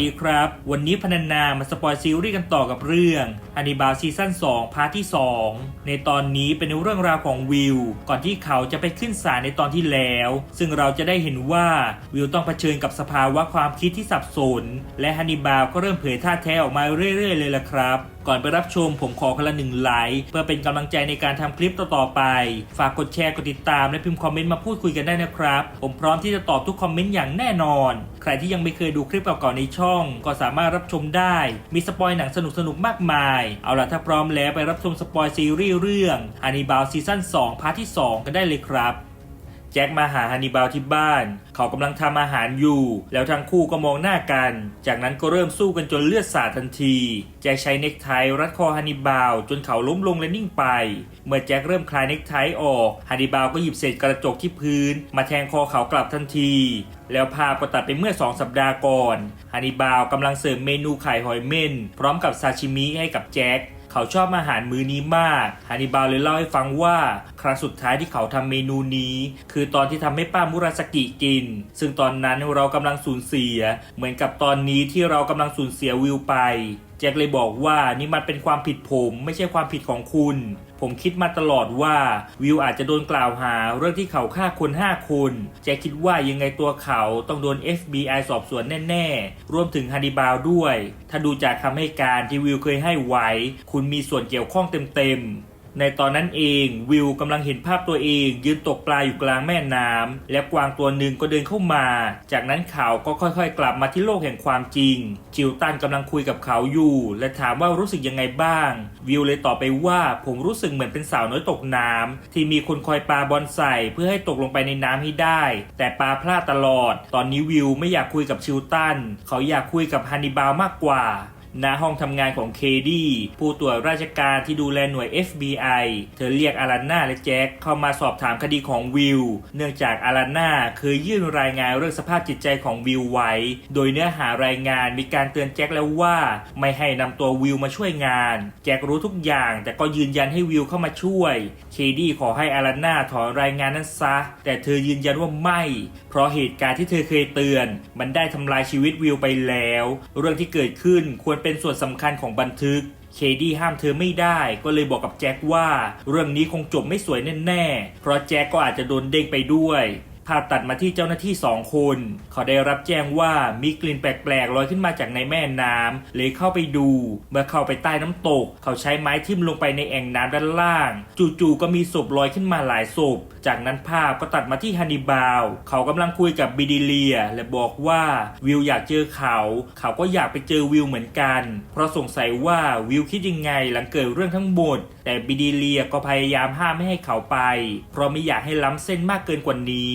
ดีครับ วันนี้พนันนามาสปอยซีรีส์กันต่อกับเรื่องฮันนิบาลซีซั่น2พาร์ทที่ 2 ในตอนนี้เป็นเรื่องราวของวิว ก่อนที่เขาจะไปขึ้นศาลในตอนที่แล้ว ซึ่งเราจะได้เห็นว่าวิวต้องเผชิญกับสภาวะความคิดที่สับสน และฮันนิบาลก็เริ่มเผยท่าแท้ออกมาเรื่อยๆ เลยล่ะครับก่อนไปรับชมผมขอคนละหนึ่งไลค์เพื่อเป็นกำลังใจในการทำคลิปต่อๆไป ฝากกดแชร์กดติดตามและพิมพ์คอมเมนต์มาพูดคุยกันได้นะครับ ผมพร้อมที่จะตอบทุกคอมเมนต์อย่างแน่นอน ใครที่ยังไม่เคยดูคลิปเก่าๆในช่อง ก็สามารถรับชมได้ มีสปอยหนังสนุกๆมากมาย เอาล่ะถ้าพร้อมแล้วไปรับชมสปอยซีรีส์เรื่องฮันนิบาลซีซั่น2พาร์ทที่ 2 กันได้เลยครับ แจ็คมาหาฮันนิบาลที่บ้าน เขากำลังทำอาหารอยู่ แล้วทั้งคู่ก็มองหน้ากัน จากนั้นก็เริ่มสู้กันจนเลือดสาดทันที แจ็คใช้เน็กไทรัดคอฮันนิบาลจนเขาล้มลงและนิ่งไป เมื่อแจ็คเริ่มคลายเน็กไทออกฮันนิบาลก็หยิบเศษกระจกที่พื้น มาแทงคอเขากลับทันที แล้วภาพก็ตัดไปเมื่อ 2 สัปดาห์ก่อนฮันนิบาลกำลังเสิร์ฟเมนูไข่หอยเม่นพร้อมกับซาชิมิให้กับแจ็ค เขาชอบอาหารมื้อนี้มากฮานิบาลเลยเล่าให้ฟังว่า ครั้งสุดท้ายที่เขาทำเมนูนี้ คือตอนที่ทำให้ป้ามุราสกิกิน ซึ่งตอนนั้นเรากำลังสูญเสีย เหมือนกับตอนนี้ที่เรากำลังสูญเสียวิวไป แจ็คเลยบอกว่านี่มันเป็นความผิดผมไม่ใช่ความผิดของคุณ ผมคิดมาตลอดว่าวิวอาจจะโดนกล่าวหาเรื่องที่เขาฆ่าคน 5 คนแจคคิดว่ายังไงตัวเขาต้องโดน FBI สอบสวนแน่ ๆ รวมถึงฮันนิบาลด้วย ถ้าดูจากคำให้การที่วิวเคยให้ไว้ คุณมีส่วนเกี่ยวข้องเต็ม ๆ ในตอนนั้นเองวิวกำลังเห็นภาพตัวเอง ยืนตกปลาอยู่กลางแม่น้ำและกวางตัวหนึ่งก็เดินเข้ามา จากนั้นเขาก็ค่อยๆ กลับมาที่โลกแห่งความจริง จิวตันกำลังคุยกับเขาอยู่ และถามว่ารู้สึกยังไงบ้าง วิวเลยตอบไปว่าผมรู้สึกเหมือนเป็นสาวน้อยตกน้ำที่มีคนคอยปลาบอลใส่เพื่อให้ตกลงไปในน้ำให้ได้ แต่ปลาพลาดตลอด ตอนนี้วิวไม่อยากคุยกับชิวตัน เขาอยากคุยกับฮันนิบาลมากกว่า ณห้องทำงานของเคดี้ผู้ตรวจราชการที่ดูแลหน่วย FBI เธอเรียกอารันนาและแจ็คเข้ามาสอบถามคดีของวิว เนื่องจากอารันนาเคยยื่นรายงานเรื่องสภาพจิตใจของวิวไว้ โดยเนื้อหารายงานมีการเตือนแจ็คแล้วว่า ไม่ให้นำตัววิวมาช่วยงาน แจ็ครู้ทุกอย่างแต่ก็ยืนยันให้วิวเข้ามาช่วย เคดี้ขอให้อารันนาถอนรายงานนั้นซะ แต่เธอยืนยันว่าไม่ เพราะเหตุการณ์ที่เธอเคยเตือน มันได้ทำลายชีวิตวิวไปแล้ว เรื่องที่เกิดขึ้นควรเป็นส่วนสำคัญของบันทึก เคดี้ห้ามเธอไม่ได้ ก็เลยบอกกับแจ็คว่า เรื่องนี้คงจบไม่สวยแน่ๆ เพราะแจ็คก็อาจจะโดนเด้งไปด้วย ภาพตัดมาที่เจ้าหน้าที่สองคน เขาได้รับแจ้งว่ามีกลิ่นแปลกๆลอยขึ้นมาจากในแม่น้ำเลยเข้าไปดู เมื่อเข้าไปใต้น้ำตก เขาใช้ไม้ทิ่มลงไปในแอ่งน้ำด้านล่าง จู่ๆก็มีศพลอยขึ้นมาหลายศพ จากนั้นภาพก็ตัดมาที่ฮันนิบาล เขากำลังคุยกับบิดิเลีย และบอกว่าวิวอยากเจอเขา เขาก็อยากไปเจอวิวเหมือนกัน เพราะสงสัยว่าวิวคิดยังไงหลังเกิดเรื่องทั้งหมด แต่บิดิเลียก็พยายามห้ามไม่ให้เขาไป เพราะไม่อยากให้ล้ำเส้นมากเกินกว่านี้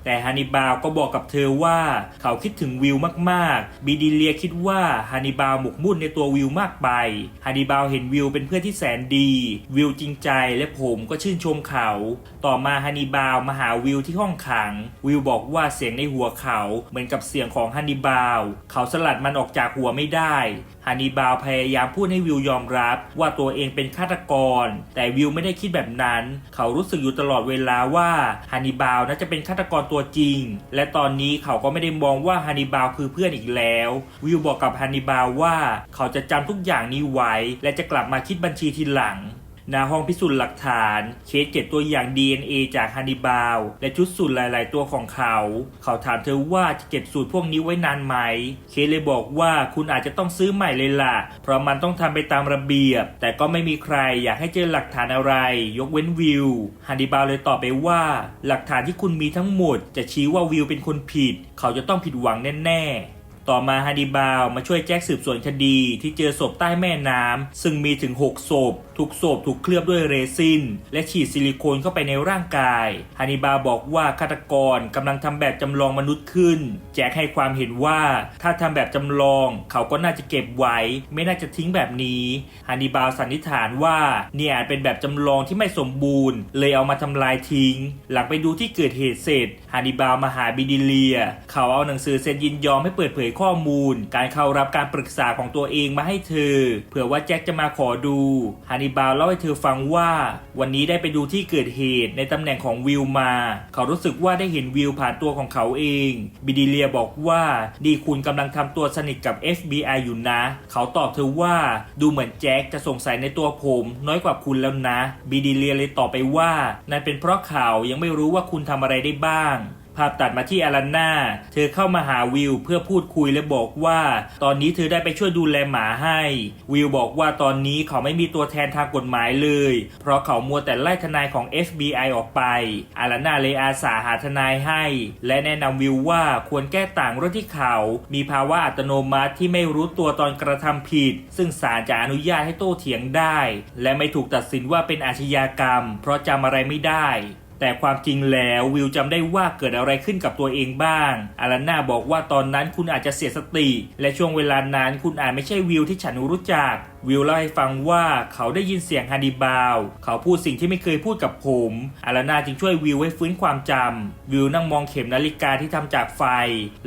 แต่ฮันนิบาลก็บอกกับเธอว่าเขาคิดถึงวิวมากๆ บิดิเลียคิดว่าฮันนิบาลหมกมุ่นในตัววิวมากไปฮันนิบาลเห็นวิวเป็นเพื่อนที่แสนดี วิวจริงใจและผมก็ชื่นชมเขา ต่อมาฮันนิบาลมาหาวิวที่ห้องขัง วิวบอกว่าเสียงในหัวเขาเหมือนกับเสียงของฮันนิบาล เขาสลัดมันออกจากหัวไม่ได้ฮันนิบาลพยายามพูดให้วิวยอมรับว่าตัวเองเป็นฆาตกร แต่วิวไม่ได้คิดแบบนั้น เขารู้สึกอยู่ตลอดเวลาว่าฮันนิบาลน่าจะเป็นฆาตกรตัวจริง และตอนนี้เขาก็ไม่ได้มองว่าฮันนิบาลคือเพื่อนอีกแล้ว วิวบอกกับฮันนิบาลว่า เขาจะจำทุกอย่างนี้ไว้ และจะกลับมาคิดบัญชีทีหลัง ณห้องพิสูจน์หลักฐาน เคสเก็บตัวอย่าง DNA จากฮันนิบาล และชุดสูตรหลาย ๆ ตัวของเขา เขาถามเธอว่าจะเก็บสูตรพวกนี้ไว้นานไหม เคสเลยบอกว่าคุณอาจจะต้องซื้อใหม่เลยล่ะ เพราะมันต้องทำไปตามระเบียบ แต่ก็ไม่มีใครอยากให้เจอหลักฐานอะไร ยกเว้นวิวฮันนิบาลเลยตอบไปว่า หลักฐานที่คุณมีทั้งหมด จะชี้ว่าวิวเป็นคนผิด เขาจะต้องผิดหวังแน่ ๆ ต่อมาฮันนิบาลมาช่วยแจ็คสืบสวนคดีที่เจอศพใต้แม่น้ำซึ่งมีถึง 6 ศพ ทุกศพถูกเคลือบด้วยเรซิน และฉีดซิลิโคนเข้าไปในร่างกายฮันนิบาบอกว่าฆาตกรกำลังทำแบบจำลองมนุษย์ขึ้น แจ็คให้ความเห็นว่าถ้าทำแบบจำลองเขาก็น่าจะเก็บไว้ ไม่น่าจะทิ้งแบบนี้ฮันนิบาสันนิษฐานว่าเนี่ยอาจเป็นแบบจำลองที่ไม่สมบูรณ์ เลยเอามาทำลายทิ้ง หลังไปดูที่เกิดเหตุเสร็จ ฮันนิบาลมาหาบิดิเลีย เขาเอาหนังสือเซ็นยินยอมให้เปิดเผยข้อมูล การเข้ารับการปรึกษาของตัวเองมาให้เธอ เผื่อว่าแจ็คจะมาขอดูฮันนิบาลเล่าให้เธอฟังว่า วันนี้ได้ไปดูที่เกิดเหตุในตำแหน่งของวิลมา เขารู้สึกว่าได้เห็นวิลผ่านตัวของเขาเอง บิดิเลียบอกว่าดีคุณกำลังทำตัวสนิทกับ FBI อยู่นะ เขาตอบเธอว่าดูเหมือนแจ็คจะสงสัยในตัวผม น้อยกว่าคุณแล้วนะ บิดิเลียเลยตอบไปว่านั่นเป็นเพราะเขายังไม่รู้ว่าคุณทำอะไรได้บ้าง ภาพตัดมาที่อารันนาเธอเข้ามาหาวิลเพื่อพูดคุยและบอกว่า ตอนนี้เธอได้ไปช่วยดูแลหมาให้ วิลบอกว่าตอนนี้เขาไม่มีตัวแทนทางกฎหมายเลย เพราะเขามัวแต่ไล่ทนายของ FBI ออกไป อารันนาเลยอาสาหาทนายให้ และแนะนำวิลว่าควรแก้ต่างเรื่องที่เขา มีภาวะอัตโนมัติที่ไม่รู้ตัวตอนกระทำผิด ซึ่งศาลจะอนุญาตให้โต้เถียงได้ และไม่ถูกตัดสินว่าเป็นอาชญากรรม เพราะจำอะไรไม่ได้ แต่ความจริงแล้ววิลจำได้ว่าเกิดอะไรขึ้นกับตัวเองบ้าง อารันนาบอกว่าตอนนั้นคุณอาจจะเสียสติ และช่วงเวลานั้นคุณอาจไม่ใช่วิลที่ฉันรู้จัก วิลเล่าให้ฟังว่าเขาได้ยินเสียงฮันนิบาลเขาพูดสิ่งที่ไม่เคยพูดกับผม อารันนาจึงช่วยวิลให้ฟื้นความจำวิลนั่งมองเข็มนาฬิกาที่ทำจากไฟ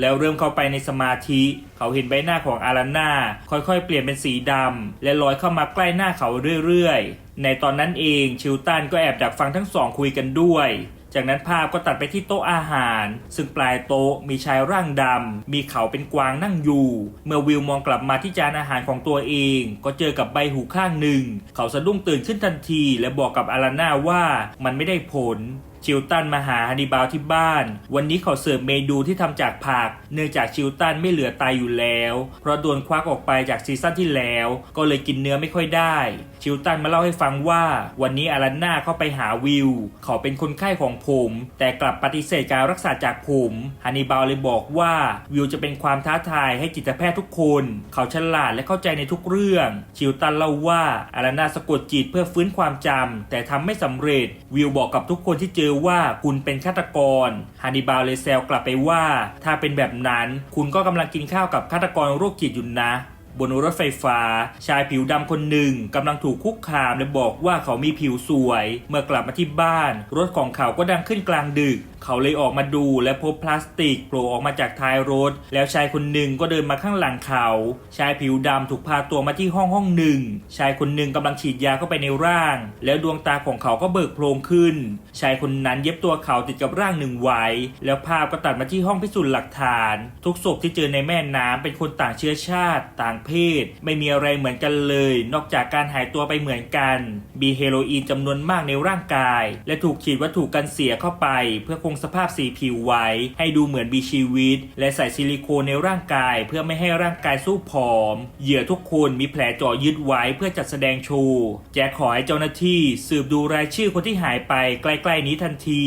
แล้วเริ่มเข้าไปในสมาธิ เขาเห็นใบหน้าของอารันนาค่อยๆ เปลี่ยนเป็นสีดำและลอยเข้ามาใกล้หน้าเขาเรื่อยๆ ในตอนนั้นเองชิลตันก็แอบดักฟังทั้งสองคุยกันด้วย จากนั้นภาพก็ตัดไปที่โต๊ะอาหาร ซึ่งปลายโต๊ะมีชายร่างดำ มีเขาเป็นกวางนั่งอยู่ เมื่อวิลมองกลับมาที่จานอาหารของตัวเอง ก็เจอกับใบหูข้างหนึ่ง เขาสะดุ้งตื่นขึ้นทันที และบอกกับอาราน่าว่ามันไม่ได้ผล ชิลตันมาหาฮันนิบาลที่บ้าน วันนี้เขาเสิร์ฟเมนูที่ทำจากผัก เนื่องจากชิลตันไม่เหลือไตอยู่แล้ว เพราะโดนควักออกไปจากซีซั่นที่แล้ว ก็เลยกินเนื้อไม่ค่อยได้ ชิลตันมาเล่าให้ฟังว่า วันนี้อารันนาเข้าไปหาวิลเขาเป็นคนไข้ของผม แต่กลับปฏิเสธการรักษาจากผมฮันนิบาลเลยบอกว่าวิลจะเป็นความท้าทายให้จิตแพทย์ทุกคน เขาฉลาดและเข้าใจในทุกเรื่อง ชิลตันเล่าว่าอารันนาสะกดจิตเพื่อฟื้นความจำแต่ทำไม่สำเร็จวิลบอกกับทุกคนที่เจอว่าคุณเป็นฆาตกรฮันนิบาลเลยแซวกลับไปว่า ถ้าเป็นแบบนั้น คุณก็กำลังกินข้าวกับฆาตกรโรคจิตอยู่นะบนรถไฟฟ้า ชายผิวดำคนหนึ่งกำลังถูกคุกคามและบอกว่าเขามีผิวสวย เมื่อกลับมาที่บ้าน รถของเขาก็ดังขึ้นกลางดึก เขาเลยออกมาดูและพบพลาสติกโผล่ออกมาจากท้ายรถ แล้วชายคนหนึ่งก็เดินมาข้างหลังเขา ชายผิวดำถูกพาตัวมาที่ห้องห้องหนึ่ง ชายคนหนึ่งกำลังฉีดยาเข้าไปในร่าง แล้วดวงตาของเขาก็เบิกโพลงขึ้น ชายคนนั้นเย็บตัวเขาติดกับร่างหนึ่งไว้ แล้วภาพก็ตัดมาที่ห้องพิสูจน์หลักฐาน ทุกศพที่เจอในแม่น้ำเป็นคนต่างเชื้อชาติ ต่างเพศ ไม่มีอะไรเหมือนกันเลย นอกจากการหายตัวไปเหมือนกันมีเฮโรอีนจำนวนมากในร่างกาย และถูกฉีดวัตถุกันเสียเข้าไป เพื่อคงสภาพสีผิวไว้ ให้ดูเหมือนมีชีวิต และใส่ซิลิโคนในร่างกาย เพื่อไม่ให้ร่างกายสู้ผอม เหยื่อทุกคนมีแผลเจาะยึดไว้เพื่อจัดแสดงโชว์แจ็คขอให้เจ้าหน้าที่ สืบดูรายชื่อคนที่หายไปใกล้ๆนี้ทันที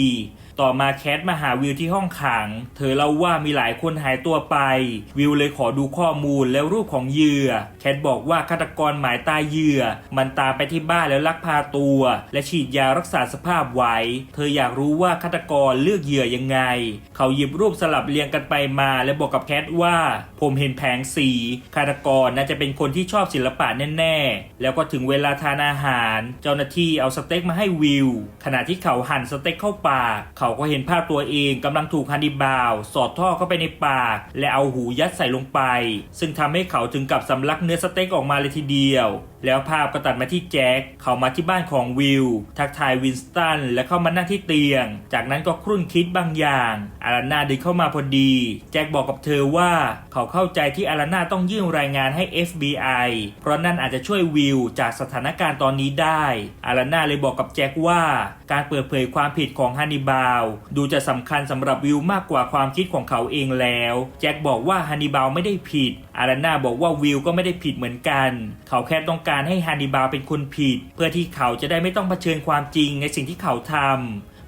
ต่อมาแคทมาหาวิวที่ห้องขัง เธอเล่าว่ามีหลายคนหายตัวไป วิวเลยขอดูข้อมูลแล้วรูปของเหยื่อ แคทบอกว่าฆาตกรหมายตายเหยื่อ มันตามไปที่บ้านแล้วลักพาตัว และฉีดยารักษาสภาพไว้ เธออยากรู้ว่าฆาตกรเลือกเหยื่อยังไง เขาหยิบรูปสลับเรียงกันไปมา และบอกกับแคทว่า ผมเห็นแผงสีฆาตกรน่าจะเป็นคนที่ชอบศิลปะแน่ๆ แล้วก็ถึงเวลาทานอาหาร เจ้าหน้าที่เอาสเต็กมาให้วิว ขณะที่เขาหั่นสเต็กเข้าปากเขาก็เห็นภาพตัวเองกำลังถูกฮันนิบาล สอดท่อเข้าไปในปาก และเอาหูยัดใส่ลงไป ซึ่งทำให้เขาถึงกับสำลักเนื้อสเต็กออกมาเลยทีเดียว แล้วภาพก็ตัดมาที่แจ็คเขามาที่บ้านของวิลทักทายวินสตันและเข้ามานั่งที่เตียง จากนั้นก็ครุ่นคิดบางอย่างอารานาเดินเข้ามาพอดี แจ็คบอกกับเธอว่าเขาเข้าใจที่อารานาต้องยื่นรายงานให้ FBI เพราะนั่นอาจจะช่วยวิลจากสถานการณ์ตอนนี้ได้อารานาเลยบอกกับแจ็คว่า การเปิดเผยความผิดของฮันนิบาลดูจะสำคัญสำหรับวิลมากกว่าความคิดของเขาเองแล้ว แจ็คบอกว่าฮันนิบาลไม่ได้ผิดอารานาบอกว่าวิลก็ไม่ได้ผิดเหมือนกัน เขาแค่ต้องการให้ฮันนิบาลเป็นคนผิด เพื่อที่เขาจะได้ไม่ต้องเผชิญความจริงในสิ่งที่เขาทำ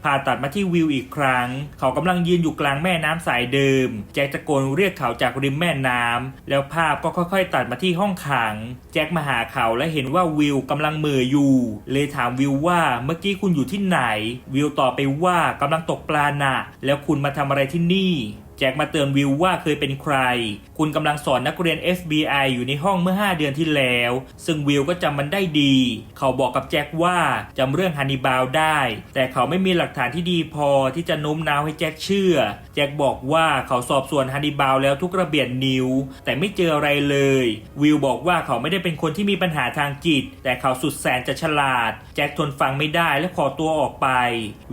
ผ่าตัดมาที่วิวอีกครั้ง เขากำลังยืนอยู่กลางแม่น้ำสายเดิม แจ็คตะโกนเรียกเขาจากริมแม่น้ำแล้วภาพก็ค่อยๆ ตัดมาที่ห้องขัง แจ็คมาหาเขาและเห็นว่าวิวกำลังเหม่ออยู่ เลยถามวิวว่าเมื่อกี้คุณอยู่ที่ไหน วิวตอบไปว่ากำลังตกปลาหนะแล้วคุณมาทำอะไรที่นี่แจ็คมาเตือนวิวว่าเคยเป็นใคร คุณกำลังสอนนักเรียน FBI อยู่ในห้องเมื่อ 5 เดือนที่แล้ว ซึ่งวิลก็จำมันได้ดี เขาบอกกับแจ็คว่าจำเรื่องฮันนิบาลได้ แต่เขาไม่มีหลักฐานที่ดีพอที่จะโน้มน้าวให้แจ็คเชื่อ แจ็คบอกว่าเขาสอบสวนฮันนิบาลแล้วทุกระเบียดนิ้ว แต่ไม่เจออะไรเลย วิลบอกว่าเขาไม่ได้เป็นคนที่มีปัญหาทางจิต แต่เขาสุดแสนจะฉลาด แจ็คทนฟังไม่ได้และขอตัวออกไป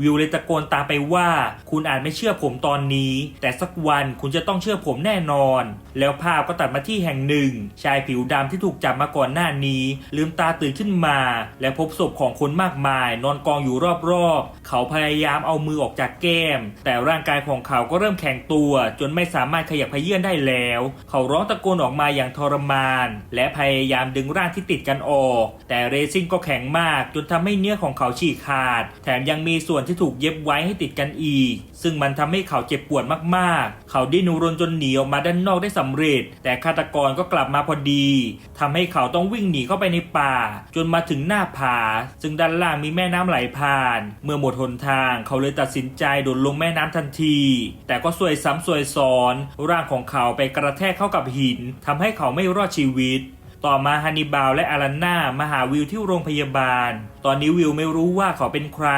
วิลเลยตะโกนตามไปว่า คุณอาจไม่เชื่อผมตอนนี้ แต่สักวันคุณจะต้องเชื่อผมแน่นอนแล้วภาพก็ตัดมาที่แห่งหนึ่ง ชายผิวดำที่ถูกจับมาก่อนหน้านี้ ลืมตาตื่นขึ้นมา และพบศพของคนมากมาย นอนกองอยู่รอบๆ เขาพยายามเอามือออกจากแก้ม แต่ร่างกายของเขาก็เริ่มแข็งตัว จนไม่สามารถขยับเยื่อนได้แล้ว เขาร้องตะโกนออกมาอย่างทรมาน และพยายามดึงร่างที่ติดกันออก แต่เรซินก็แข็งมาก จนทำให้เนื้อของเขาฉีกขาด แถมยังมีส่วนที่ถูกเย็บไว้ให้ติดกันอีกซึ่งมันทำให้เขาเจ็บปวดมากๆ เขาดิ้นรนจนหนีออกมาด้านนอกได้สำเร็จ แต่ฆาตกรก็กลับมาพอดีทำให้เขาต้องวิ่งหนีเข้าไปในป่า จนมาถึงหน้าผา ซึ่งด้านล่างมีแม่น้ำไหลผ่าน เมื่อหมดหนทาง เขาเลยตัดสินใจโดดลงแม่น้ำทันที แต่ก็สวยซ้ำสวยซ้อน ร่างของเขาไปกระแทกเข้ากับหินทำให้เขาไม่รอดชีวิต ต่อมาฮันนิบาลและอารันนามาหาวิลที่โรงพยาบาล ตอนนี้วิลไม่รู้ว่าเขาเป็นใคร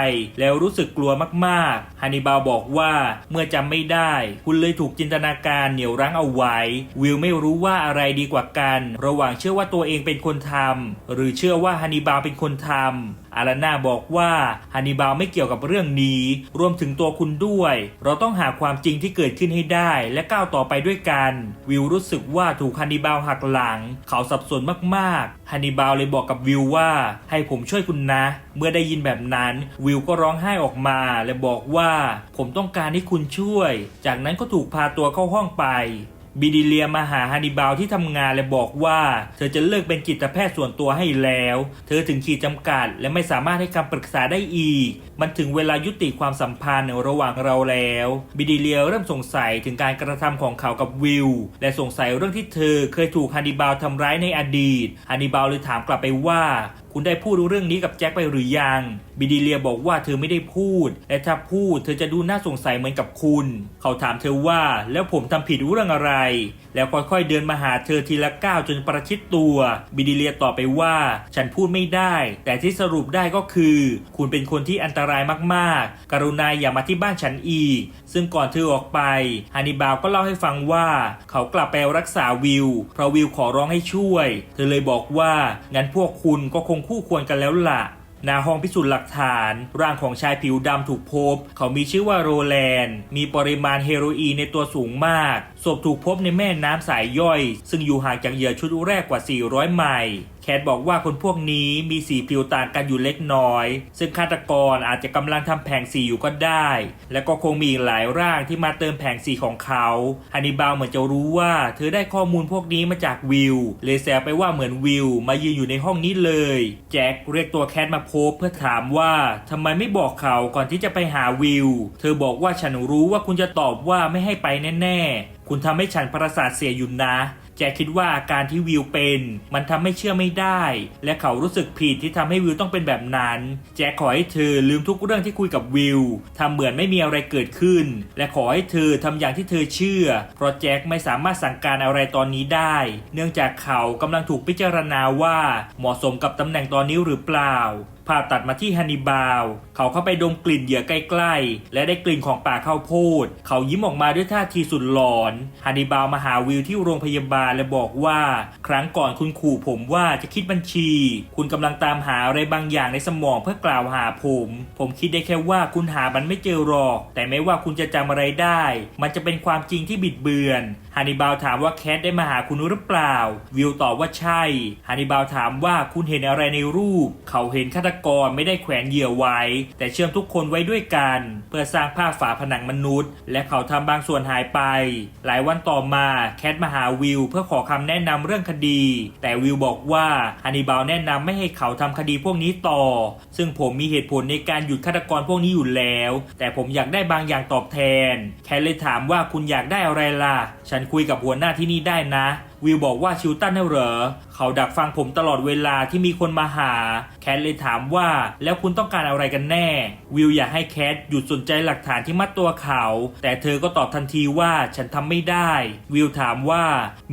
แล้วรู้สึกกลัวมากๆ ฮันนิบาลบอกว่าเมื่อจำไม่ได้ คุณเลยถูกจินตนาการเหนี่ยวรั้งเอาไว้ วิลไม่รู้ว่าอะไรดีกว่ากัน ระหว่างเชื่อว่าตัวเองเป็นคนทำหรือเชื่อว่าฮันนิบาลเป็นคนทำอารันนาบอกว่าฮันนิบาลไม่เกี่ยวกับเรื่องนี้ รวมถึงตัวคุณด้วย เราต้องหาความจริงที่เกิดขึ้นให้ได้ และก้าวต่อไปด้วยกัน วิลรู้สึกว่าถูกฮันนิบาลหักหลัง เขาสับสนมากๆฮันนิบาลเลยบอกกับวิลว่า ให้ผมช่วยคุณนะเมื่อได้ยินแบบนั้น วิลก็ร้องไห้ออกมาและบอกว่าผมต้องการให้คุณช่วย จากนั้นก็ถูกพาตัวเข้าห้องไปบิดิเลียมาหาฮันนิบาลที่ทำงานและบอกว่า เธอจะเลิกเป็นจิตแพทย์ส่วนตัวให้แล้ว เธอถึงขีดจำกัด และไม่สามารถให้คำปรึกษาได้อีก มันถึงเวลายุติความสัมพันธ์ระหว่างเราแล้ว บิดิเลียเริ่มสงสัยถึงการกระทำของเขากับวิลและสงสัยเรื่องที่เธอเคยถูกฮันนิบาลทำร้ายในอดีตฮันนิบาลเลยถามกลับไปว่า คุณได้พูดเรื่องนี้กับแจ็คไปหรือยัง บิดิเลียบอกว่าเธอไม่ได้พูด และถ้าพูดเธอจะดูน่าสงสัยเหมือนกับคุณ เขาถามเธอว่าแล้วผมทำผิดเรื่องอะไร แล้วค่อยๆเดินมาหาเธอทีละก้าวจนประชิดตัว บิดิเลียตอบไปว่า ฉันพูดไม่ได้ แต่ที่สรุปได้ก็คือ คุณเป็นคนที่อันตรายมากๆ กรุณาอย่ามาที่บ้านฉันอีก ซึ่งก่อนเธอออกไปฮันนิบาลก็เล่าให้ฟังว่า เขากลับไปรักษาวิว เพราะวิวขอร้องให้ช่วย เธอเลยบอกว่างั้นพวกคุณก็คงคู่ควรกันแล้วล่ะนาห้องพิสูจน์หลักฐาน ร่างของชายผิวดำถูกพบ เขามีชื่อว่าโรแลนด์ มีปริมาณเฮโรอีนในตัวสูงมากศพถูกพบในแม่น้ำสายย่อย ซึ่งอยู่ห่างจากเหยื่อชุดแรกกว่า 400 ไมล์แคทบอกว่าคนพวกนี้มีสีผิวต่างกันอยู่เล็กน้อย ซึ่งฆาตกรอาจจะกำลังทำแผงสีอยู่ก็ได้ และก็คงมีอีกหลายร่างที่มาเติมแผงสีของเขาฮันนิบาลเหมือนจะรู้ว่า เธอได้ข้อมูลพวกนี้มาจากวิลเลยแซวไปว่าเหมือนวิลมายืนอยู่ในห้องนี้เลย แจ็คเรียกตัวแคทมาพบเพื่อถามว่าทำไมไม่บอกเขาก่อนที่จะไปหาวิลเธอบอกว่าฉันรู้ว่าคุณจะตอบว่าไม่ให้ไปแน่ๆ คุณทำให้ฉันประสาทเสียอยู่นะแจ็คคิดว่าอาการที่วิวเป็น มันทำให้เชื่อไม่ได้ และเขารู้สึกผิดที่ทำให้วิวต้องเป็นแบบนั้น แจ็คขอให้เธอลืมทุกเรื่องที่คุยกับวิวทำเหมือนไม่มีอะไรเกิดขึ้น และขอให้เธอทำอย่างที่เธอเชื่อ เพราะแจ็คไม่สามารถสั่งการอะไรตอนนี้ได้ เนื่องจากเขากำลังถูกพิจารณาว่าเหมาะสมกับตำแหน่งตอนนี้หรือเปล่า ภาพตัดมาที่ฮันนิบาล เขาเข้าไปดมกลิ่นเหยื่อใกล้ๆ และได้กลิ่นของป่าข้าวโพด เขายิ้มออกมาด้วยท่าทีสุดหลอนฮันนิบาลมาหาวิวที่โรงพยาบาลและบอกว่า ครั้งก่อนคุณขู่ผมว่าจะคิดบัญชี คุณกำลังตามหาอะไรบางอย่างในสมองเพื่อกล่าวหาผม ผมคิดได้แค่ว่าคุณหามันไม่เจอหรอก แต่ไม่ว่าคุณจะจำอะไรได้ มันจะเป็นความจริงที่บิดเบือนฮันนิบาลถามว่าแคทได้มาหาคุณหรือเปล่า วิวตอบว่าใช่ฮันนิบาลถามว่าคุณเห็นอะไรในรูป เขาเห็นฆาตกรไม่ได้แขวนเหยื่อไว้ แต่เชื่อมทุกคนไว้ด้วยกัน เพื่อสร้างภาพฝาผนังมนุษย์ และเขาทำบางส่วนหายไป หลายวันต่อมาแคทมาหาวิวเพื่อขอคำแนะนำเรื่องคดี แต่วิวบอกว่าฮันนิบาลแนะนำไม่ให้เขาทำคดีพวกนี้ต่อ ซึ่งผมมีเหตุผลในการหยุดฆาตกรพวกนี้อยู่แล้ว แต่ผมอยากได้บางอย่างตอบแทน แคทเลยถามว่าคุณอยากได้อะไรล่ะ ฉันคุยกับหัวหน้าที่นี่ได้นะ วิวบอกว่าชิลตันน่ะเหรอ เขาดักฟังผมตลอดเวลาที่มีคนมาหา แคทเลยถามว่าแล้วคุณต้องการอะไรกันแน่ วิวอยากให้แคทหยุดสนใจหลักฐานที่มัดตัวเขา แต่เธอก็ตอบทันทีว่าฉันทำไม่ได้ วิวถามว่า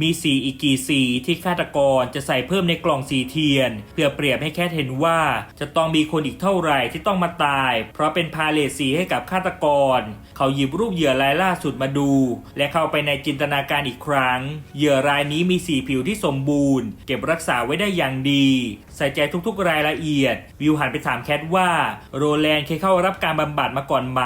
มีสีอีกกี่สีที่ฆาตกรจะใส่เพิ่มในกล่องสีเทียน เพื่อเปรียบให้แคทเห็นว่าจะต้องมีคนอีกเท่าไหร่ที่ต้องมาตาย เพราะเป็นพาเลทสีให้กับฆาตกร เขาหยิบรูปเหยื่อรายล่าสุดมาดู และเข้าไปในจินตนาการอีกครั้ง เหยื่อรายนี้มีสีผิวที่สมบูรณ์เก็บรักษาไว้ได้อย่างดี ใส่ใจทุกๆ รายละเอียด วิวหันไปถามแคทว่า โรแลนด์เคยเข้ารับการบำบัดมาก่อนไหม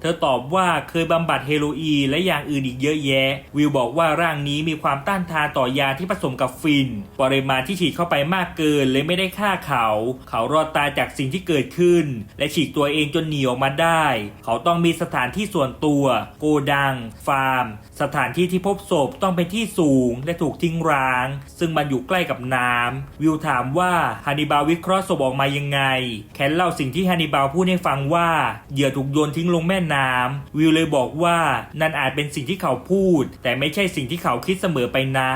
เธอตอบว่าเคยบำบัดเฮโรอีนและอย่างอื่นอีกเยอะแยะ วิวบอกว่าร่างนี้มีความต้านทานต่อยาที่ผสมกับฟิน ปริมาณที่ฉีดเข้าไปมากเกินเลยไม่ได้ฆ่าเขา เขารอดตายจากสิ่งที่เกิดขึ้น และฉีกตัวเองจนหนีออกมาได้ เขาต้องมีสถานที่ส่วนตัว โกดัง ฟาร์ม สถานที่ที่พบศพต้องเป็นที่สูงและถูกทิ้งร้าง ซึ่งมันอยู่ใกล้กับน้ำวิวถามว่าฮันนิบาลวิเคราะห์ศพออกมายังไง แคนเล่าสิ่งที่ฮันนิบาลพูดให้ฟังว่าเหยื่อถูกโยนทิ้งลงแม่น้ำวิวเลยบอกว่านั่นอาจเป็นสิ่งที่เขาพูด แต่ไม่ใช่สิ่งที่เขาคิดเสมอไปนะ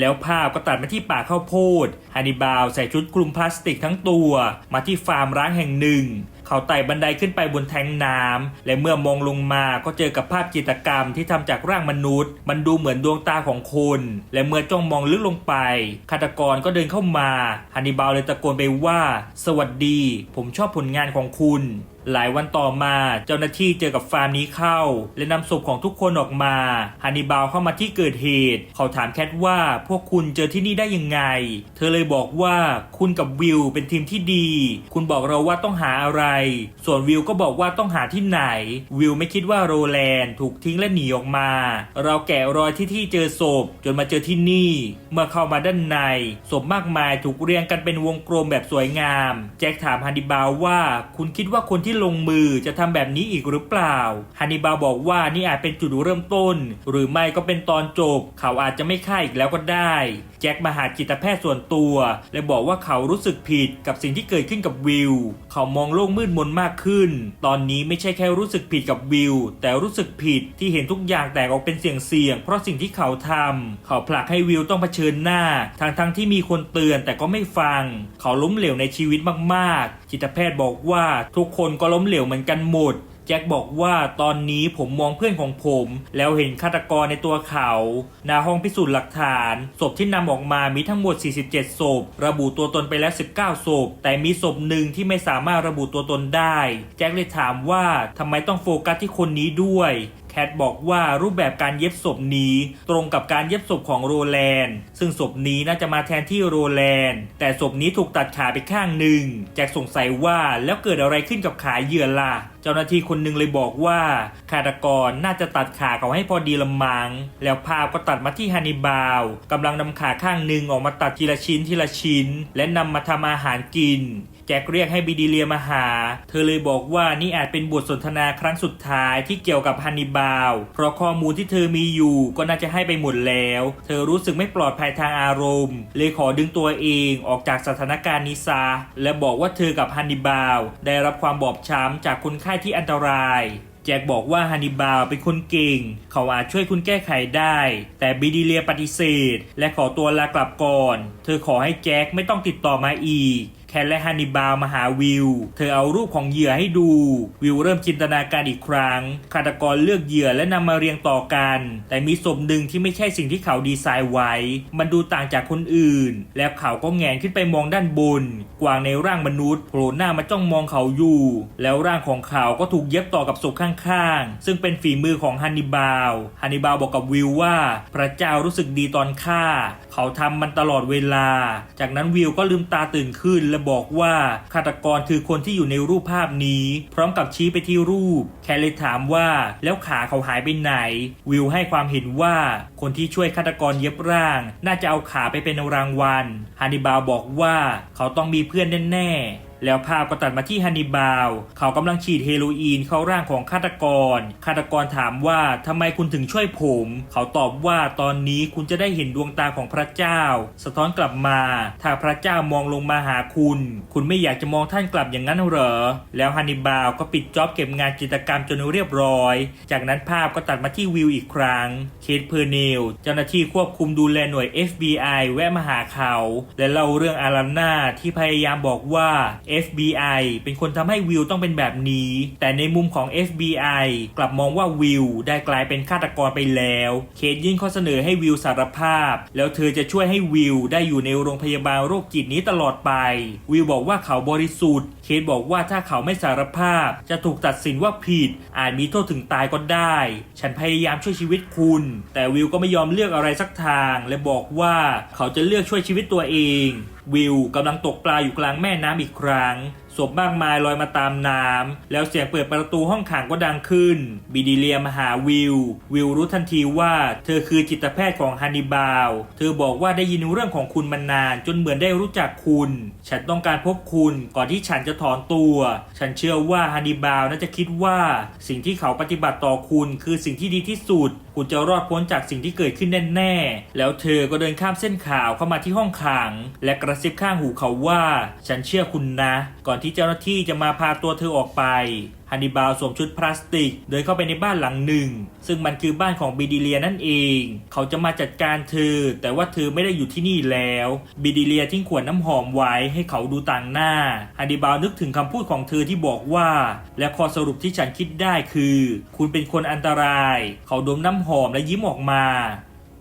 แล้วภาพก็ตัดมาที่ป่าข้าวโพดฮันนิบาลใส่ชุดคลุมพลาสติกทั้งตัว มาที่ฟาร์มร้างแห่งหนึ่ง เขาไต่บันไดขึ้นไปบนแทงน้ำและเมื่อมองลงมาก็เจอกับภาพจิตรกรรมที่ทำจากร่างมนุษย์ มันดูเหมือนดวงตาของคน และเมื่อจ้องมองลึกลงไปฆาตกรก็เดินเข้ามาฮันนิบาลเลยตะโกนไปว่า สวัสดี ผมชอบผลงานของคุณ หลายวันต่อมาเจ้าหน้าที่เจอกับฟาร์มนี้เข้า และนำศพของทุกคนออกมาฮันนิบาลเข้ามาที่เกิดเหตุ เขาถามแคทว่าพวกคุณเจอที่นี่ได้ยังไง เธอเลยบอกว่าคุณกับวิวเป็นทีมที่ดี คุณบอกเราว่าต้องหาอะไร ส่วนวิวก็บอกว่าต้องหาที่ไหน วิวไม่คิดว่าโรแลนด์ถูกทิ้งและหนีออกมา เราแกะรอยที่ที่เจอศพ จนมาเจอที่นี่ เมื่อเข้ามาด้านในศพมากมายถูกเรียงกันเป็นวงกลมแบบสวยงาม แจ็คถามฮันนิบาลว่าคุณคิดว่าคนที่ลงมือจะทำแบบนี้อีกหรือเปล่าฮันนิบาบอกว่านี่อาจเป็นจุดเริ่มต้น หรือไม่ก็เป็นตอนจบ เขาอาจจะไม่ฆ่าอีกแล้วก็ได้แจ็คมาหาจิตแพทย์ส่วนตัว และบอกว่าเขารู้สึกผิดกับสิ่งที่เกิดขึ้นกับวิว เขามองโลกมืดมนมากขึ้น ตอนนี้ไม่ใช่แค่รู้สึกผิดกับวิว แต่รู้สึกผิดที่เห็นทุกอย่างแตกออกเป็นเสียงๆเพราะสิ่งที่เขาทำเขาผลักให้วิวต้องเผชิญหน้าทั้งๆทที่มีคนเตือนแต่ก็ไม่ฟัง เขาล้มเหลวในชีวิตมากๆ จิตแพทย์บอกว่าทุกคนก็ล้มเหลวเหมือนกันหมด แจ็คบอกว่าตอนนี้ผมมองเพื่อนของผม แล้วเห็นฆาตกรในตัวเขาหน้าห้องพิสูจน์หลักฐาน ศพที่นำออกมามีทั้งหมด 47 ศพ ระบุตัวตนไปแล้ว 19 ศพ แต่มีศพหนึ่งที่ไม่สามารถระบุตัวตนได้ แจ็คเลยถามว่าทำไมต้องโฟกัสที่คนนี้ด้วย ทบอกว่ารูปแบบการเย็บศพนี้ตรงกับการเย็บศพของโรแลนด์ ซึ่งศพนี้น่าจะมาแทนที่โรแลนด์ แต่ศพนี้ถูกตัดขาไปข้างหนึ่งแจ็คสงสัยว่าแล้วเกิดอะไรขึ้นกับขาเหยื่อล่ะเจ้าหน้าที่คนหนึ่งเลยบอกว่าฆาตกรน่าจะตัดขาเขาให้พอดีละมัง แล้วภาพก็ตัดมาที่ฮันนิบาลกำลังนำขาข้างหนึ่งออกมาตัดทีละชิ้นทีละชิ้น และนำมาทำอาหารกิน แจ็คเรียกให้บิดีเลียมาหา เธอเลยบอกว่านี่อาจเป็นบทสนทนาครั้งสุดท้ายที่เกี่ยวกับฮันนิบาล เพราะข้อมูลที่เธอมีอยู่ก็น่าจะให้ไปหมดแล้ว เธอรู้สึกไม่ปลอดภัยทางอารมณ์ เลยขอดึงตัวเองออกจากสถานการณ์นี้ซะและบอกว่าเธอกับฮันนิบาล ได้รับความบอบช้ำจากคนไข้ที่อันตรายแจ็คบอกว่าฮันนิบาลเป็นคนเก่ง เขาอาจช่วยคุณแก้ไขได้ แต่บิดีเลียปฏิเสธ และขอตัวลากลับก่อน เธอขอให้แจ็คไม่ต้องติดต่อมาอีก คนและฮันนิบาลมาหาวิว เธอเอารูปของเหยื่อให้ดู วิวเริ่มจินตนาการอีกครั้งฆาตกรเลือกเหยื่อและนำมาเรียงต่อกัน แต่มีศพหนึ่งที่ไม่ใช่สิ่งที่เขาดีไซน์ไว้ มันดูต่างจากคนอื่น แล้วเขาก็แงนขึ้นไปมองด้านบน กวางในร่างมนุษย์โผล่หน้ามาจ้องมองเขาอยู่ แล้วร่างของเขาก็ถูกเย็บต่อกับศพข้างๆ ซึ่งเป็นฝีมือของฮันนิบาลฮันนิบาลบอกกับวิวว่า พระเจ้ารู้สึกดีตอนฆ่า เขาทำมันตลอดเวลา จากนั้นวิวก็ลืมตาตื่นขึ้นและบอกว่าฆาตกรคือคนที่อยู่ในรูปภาพนี้ พร้อมกับชี้ไปที่รูป แคลเลยถามว่าแล้วขาเขาหายไปไหน วิวให้ความเห็นว่าคนที่ช่วยฆาตกรเย็บร่าง น่าจะเอาขาไปเป็นรางวัลฮันนิบาลบอกว่าเขาต้องมีเพื่อนแน่ๆ แล้วภาพก็ตัดมาที่ฮันนิบาล เขากำลังฉีดเฮโรอีนเข้าร่างของฆาตกร ฆาตกรถามว่าทำไมคุณถึงช่วยผม เขาตอบว่าตอนนี้คุณจะได้เห็นดวงตาของพระเจ้า สะท้อนกลับมา ถ้าพระเจ้ามองลงมาหาคุณ คุณไม่อยากจะมองท่านกลับอย่างนั้นเหรอ แล้วฮันนิบาลก็ปิดจ็อบเก็บงานจิตรกรรมจนเรียบร้อย จากนั้นภาพก็ตัดมาที่วิวอีกครั้ง เคทเพอร์เนล เจ้าหน้าที่ควบคุมดูแลหน่วย FBI แวะมาหาเขา และเล่าเรื่องอารันนาที่พยายามบอกว่า FBI เป็นคนทำให้วิวต้องเป็นแบบนี้ แต่ในมุมของ FBI กลับมองว่าวิวได้กลายเป็นฆาตกรไปแล้ว เคทยื่นข้อเสนอให้วิวสารภาพ แล้วเธอจะช่วยให้วิวได้อยู่ในโรงพยาบาลโรคจิตนี้ตลอดไป วิวบอกว่าเขาบริสุทธิ์ เคทบอกว่าถ้าเขาไม่สารภาพ จะถูกตัดสินว่าผิด อาจมีโทษถึงตายก็ได้ ฉันพยายามช่วยชีวิตคุณ แต่วิวก็ไม่ยอมเลือกอะไรสักทาง และบอกว่าเขาจะเลือกช่วยชีวิตตัวเอง วิวกำลังตกปลาอยู่กลางแม่น้ำอีกครั้ง ศพมากมายลอยมาตามน้ำแล้วเสียงเปิดประตูห้องขังก็ดังขึ้น บิดีเลียมาหาวิววิวรู้ทันทีว่า เธอคือจิตแพทย์ของฮันนิบาล เธอบอกว่าได้ยินเรื่องของคุณมานาน จนเหมือนได้รู้จักคุณ ฉันต้องการพบคุณก่อนที่ฉันจะถอนตัว ฉันเชื่อว่าฮันนิบาลน่าจะคิดว่าสิ่งที่เขาปฏิบัติต่อคุณคือสิ่งที่ดีที่สุด คุณจะรอดพ้นจากสิ่งที่เกิดขึ้นแน่ๆ แล้วเธอก็เดินข้ามเส้นขาวเข้ามาที่ห้องขัง และกระซิบข้างหูเขาว่า ฉันเชื่อคุณนะ ก่อนที่เจ้าหน้าที่จะมาพาตัวเธอออกไปฮันนิบาลสวมชุดพลาสติก เดินเข้าไปในบ้านหลังหนึ่ง ซึ่งมันคือบ้านของบิดิเลียนั่นเอง เขาจะมาจัดการเธอ แต่ว่าเธอไม่ได้อยู่ที่นี่แล้ว บิดิเลียทิ้งขวดน้ำหอมไว้ให้เขาดูต่างหน้าฮันนิบาลนึกถึงคำพูดของเธอที่บอกว่า และข้อสรุปที่ฉันคิดได้คือ คุณเป็นคนอันตราย เขาดมน้ำหอมและยิ้มออกมา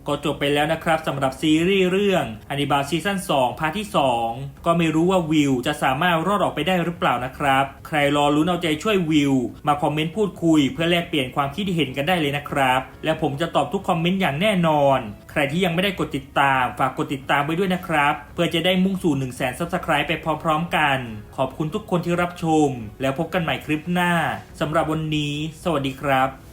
ก็จบไปแล้วนะครับสำหรับซีรีส์เรื่องอันิบาซีซั่น2พาร์ทที่ 2 ก็ไม่รู้ว่าวิวจะสามารถรอดออกไปได้หรือเปล่านะครับ ใครรอลุ้นเอาใจช่วยวิว มาคอมเมนต์พูดคุย เพื่อแลกเปลี่ยนความคิดเห็นกันได้เลยนะครับ และผมจะตอบทุกคอมเมนต์อย่างแน่นอน ใครที่ยังไม่ได้กดติดตาม ฝากกดติดตามไว้ด้วยนะครับ เพื่อจะได้มุ่งสู่ 1 0 0 0 0แสนซับสไครป์ไปพร้อมๆกัน ขอบคุณทุกคนที่รับชม แล้วพบกันใหม่คลิปหน้าสำหรับวันนี้ สวัสดีครับ